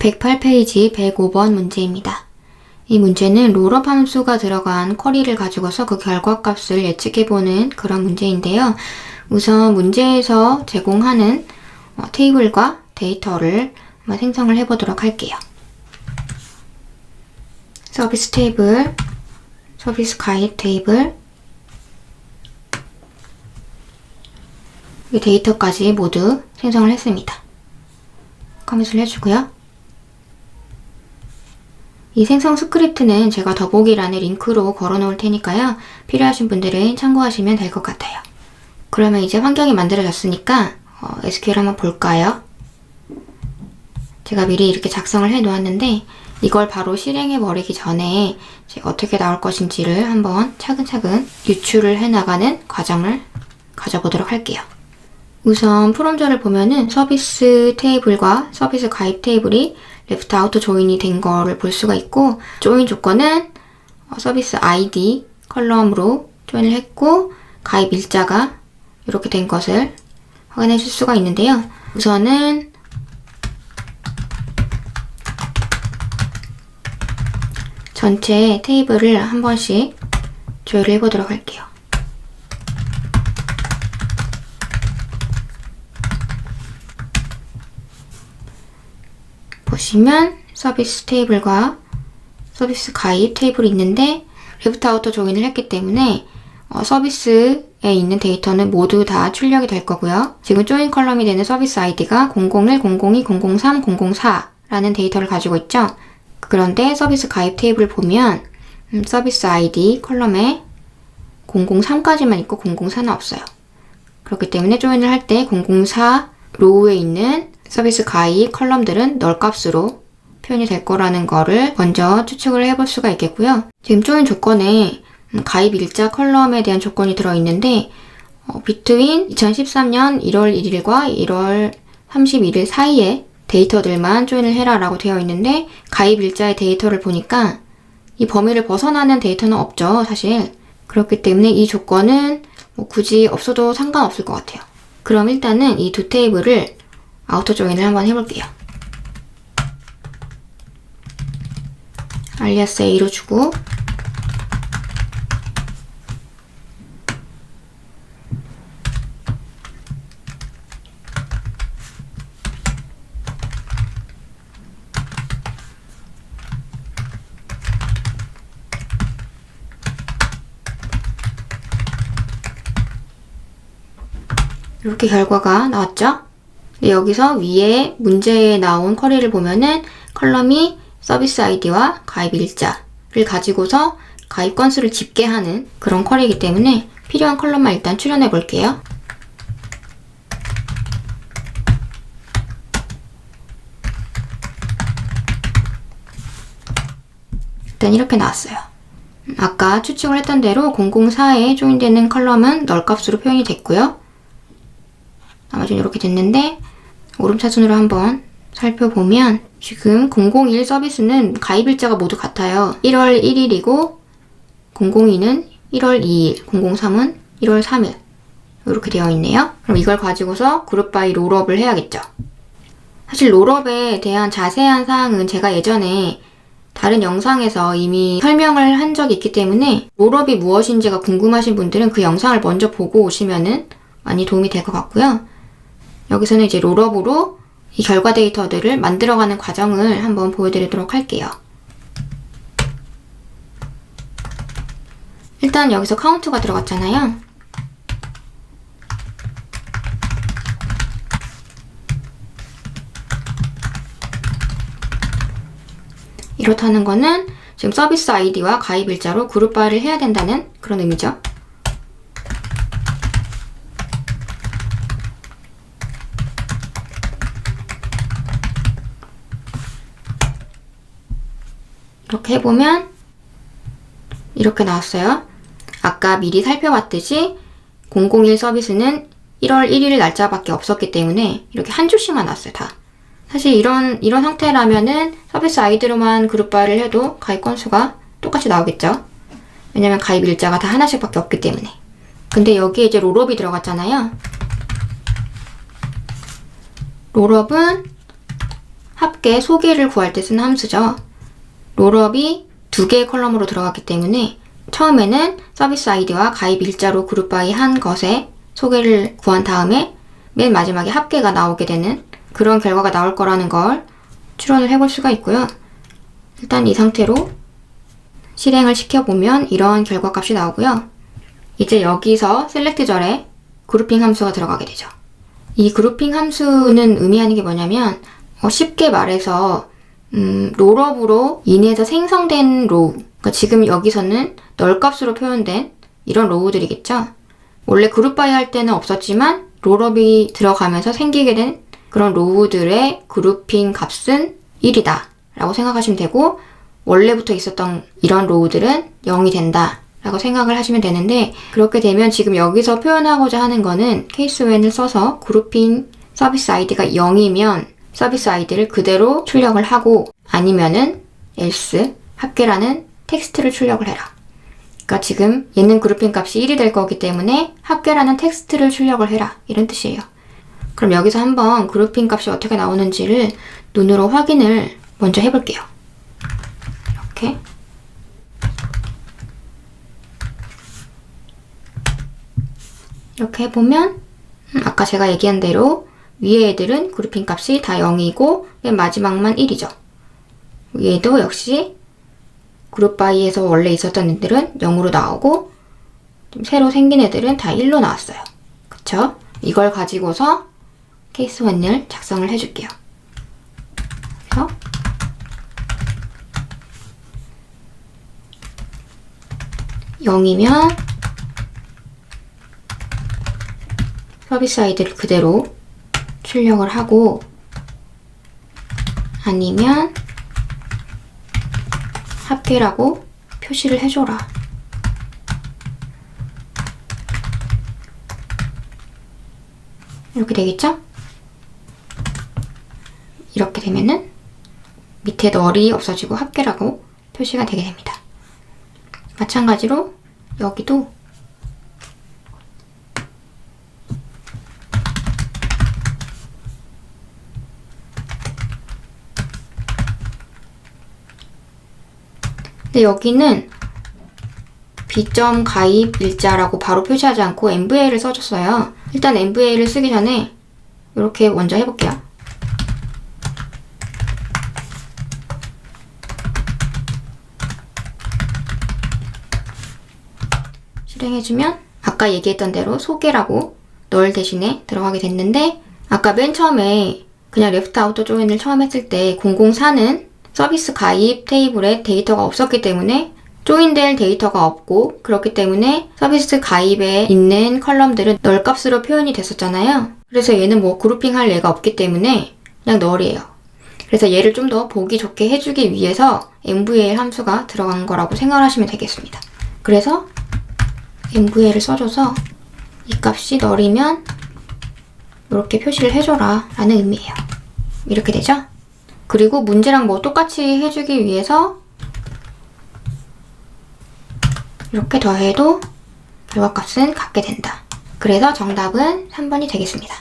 108페이지 105번 문제입니다. 이 문제는 롤업 함수가 들어간 쿼리를 가지고서 그 결과값을 예측해보는 그런 문제인데요. 우선 문제에서 제공하는 어, 테이블과 데이터를 생성을 해보도록 할게요. 서비스 테이블, 서비스 가입 테이블, 이 데이터까지 모두 생성을 했습니다. 커밋을 해주고요. 이 생성 스크립트는 제가 더보기란에 링크로 걸어 놓을 테니까요. 필요하신 분들은 참고하시면 될 것 같아요. 그러면 이제 환경이 만들어졌으니까 어, SQL 한번 볼까요? 제가 미리 이렇게 작성을 해 놓았는데 이걸 바로 실행해 버리기 전에 어떻게 나올 것인지를 한번 차근차근 유출을 해 나가는 과정을 가져보도록 할게요. 우선 프롬저를 보면은 서비스 테이블과 서비스 가입 테이블이 레프트 아우터 조인이 된 거를 볼 수가 있고 조인 조건은 어, 서비스 아이디 컬럼으로 조인을 했고 가입 일자가 이렇게 된 것을 확인해 줄 수가 있는데요. 우선은 전체 테이블을 한 번씩 조회를 해보도록 할게요. 보시면 서비스 테이블과 서비스 가입 테이블이 있는데 레프트 아우터 조인을 했기 때문에 어, 서비스에 있는 데이터는 모두 다 출력이 될 거고요. 지금 조인 컬럼이 되는 서비스 아이디가 001, 002, 003, 004라는 데이터를 가지고 있죠. 그런데 서비스 가입 테이블 보면 음, 서비스 아이디 컬럼에 003까지만 있고 004는 없어요. 그렇기 때문에 조인을 할 때 004 로우에 있는 서비스 가입 컬럼들은 널 값으로 표현이 될 거라는 거를 먼저 추측을 해볼 수가 있겠고요. 지금 조인 조건에 음, 가입 일자 컬럼에 대한 조건이 들어있는데 어, between 2013년 1월 1일과 1월 31일 사이에 데이터들만 조인을 해라 라고 되어 있는데 가입 일자의 데이터를 보니까 이 범위를 벗어나는 데이터는 없죠, 사실. 그렇기 때문에 이 조건은 뭐 굳이 없어도 상관없을 것 같아요. 그럼 일단은 이 두 테이블을 아우터 조인을 한번 해볼게요. 알리아스 A로 주고 이렇게 결과가 나왔죠? 네, 여기서 위에 문제에 나온 쿼리를 보면은 컬럼이 서비스 아이디와 가입 일자를 가지고서 가입 건수를 집계하는 그런 쿼리이기 때문에 필요한 컬럼만 일단 출연해 볼게요. 일단 이렇게 나왔어요. 음, 아까 추측을 했던 대로 004에 조인되는 컬럼은 널 값으로 표현이 됐고요. 나머지는 이렇게 됐는데 오름차순으로 한번 살펴보면 지금 001 서비스는 가입일자가 모두 같아요. 1월 1일이고 002는 1월 2일, 003은 1월 3일 이렇게 되어 있네요. 그럼 이걸 가지고서 그룹 바이 롤업을 해야겠죠. 사실 롤업에 대한 자세한 사항은 제가 예전에 다른 영상에서 이미 설명을 한 적이 있기 때문에 롤업이 무엇인지가 궁금하신 분들은 그 영상을 먼저 보고 오시면은 많이 도움이 될 것 같고요. 여기서는 이제 롤업으로 이 결과 데이터들을 만들어가는 과정을 한번 보여드리도록 할게요. 일단 여기서 카운트가 들어갔잖아요. 이렇다는 거는 지금 서비스 아이디와 가입 일자로 그룹화를 해야 된다는 그런 의미죠. 이렇게 해보면 이렇게 나왔어요. 아까 미리 살펴봤듯이 001 서비스는 1월 1일 날짜밖에 없었기 때문에 이렇게 한 줄씩만 나왔어요, 다. 사실 이런, 이런 상태라면은 서비스 아이디로만 그룹화를 해도 가입 건수가 똑같이 나오겠죠? 왜냐면 가입 일자가 다 하나씩밖에 없기 때문에. 근데 여기에 이제 롤업이 들어갔잖아요. 롤업은 합계 소개를 구할 때 쓰는 함수죠. 롤업이 두 개의 컬럼으로 들어갔기 때문에 처음에는 서비스 아이디와 가입 일자로 그룹 바이 한 것의 소개를 구한 다음에 맨 마지막에 합계가 나오게 되는 그런 결과가 나올 거라는 걸 추론을 해볼 수가 있고요. 일단 이 상태로 실행을 시켜보면 이런 결과값이 나오고요. 이제 여기서 셀렉트 절에 그룹핑 함수가 들어가게 되죠. 이 그룹핑 함수는 의미하는 게 뭐냐면 어, 쉽게 말해서 음, 롤업으로 인해서 생성된 로우 그러니까 지금 여기서는 널값으로 표현된 이런 로우들이겠죠. 원래 그룹 바이 할 때는 없었지만 롤업이 들어가면서 생기게 된 그런 로우들의 그룹핑 값은 1이다 라고 생각하시면 되고 원래부터 있었던 이런 로우들은 0이 된다 라고 생각을 하시면 되는데 그렇게 되면 지금 여기서 표현하고자 하는 거는 케이스 웬을 써서 그룹핑 서비스 아이디가 0이면 서비스 아이디를 그대로 출력을 하고 아니면은 else 합계라는 텍스트를 출력을 해라. 그러니까 지금 얘는 그룹핑 값이 1이 될 거기 때문에 합계라는 텍스트를 출력을 해라. 이런 뜻이에요. 그럼 여기서 한번 그룹핑 값이 어떻게 나오는지를 눈으로 확인을 먼저 해볼게요. 이렇게. 이렇게 해보면 음, 아까 제가 얘기한 대로 위에 애들은 그룹핑 값이 다 0이고 맨 마지막만 1이죠. 얘도 역시 그룹 바이에서 원래 있었던 애들은 0으로 나오고 좀 새로 생긴 애들은 다 1로 나왔어요. 그쵸? 이걸 가지고서 케이스 원을 작성을 해줄게요. 그래서 영이면 서비스 아이디를 그대로 출력을 하고 아니면 합계라고 표시를 해줘라. 이렇게 되겠죠? 이렇게 되면은 밑에 널이 없어지고 합계라고 표시가 되게 됩니다. 마찬가지로 여기도 근데 여기는 비점 가입 일자라고 바로 표시하지 않고 MVA를 써줬어요. 일단 MVA를 쓰기 전에 이렇게 먼저 해볼게요. 실행해주면 아까 얘기했던 대로 소개라고 널 대신에 들어가게 됐는데 아까 맨 처음에 그냥 레프트 아우터 조인을 처음 했을 때 004는 서비스 가입 테이블에 데이터가 없었기 때문에 조인될 데이터가 없고 그렇기 때문에 서비스 가입에 있는 컬럼들은 널 값으로 표현이 됐었잖아요. 그래서 얘는 뭐 그룹핑 할 얘가 없기 때문에 그냥 널이에요. 그래서 얘를 좀 더 보기 좋게 해주기 위해서 MVAL 함수가 들어간 거라고 생각하시면 되겠습니다. 그래서 MVA를 써줘서 이 값이 널이면 이렇게 표시를 해줘라 라는 의미예요. 이렇게 되죠? 그리고 문제랑 뭐 똑같이 해주기 위해서 이렇게 더해도 결과값은 같게 된다. 그래서 정답은 3번이 되겠습니다.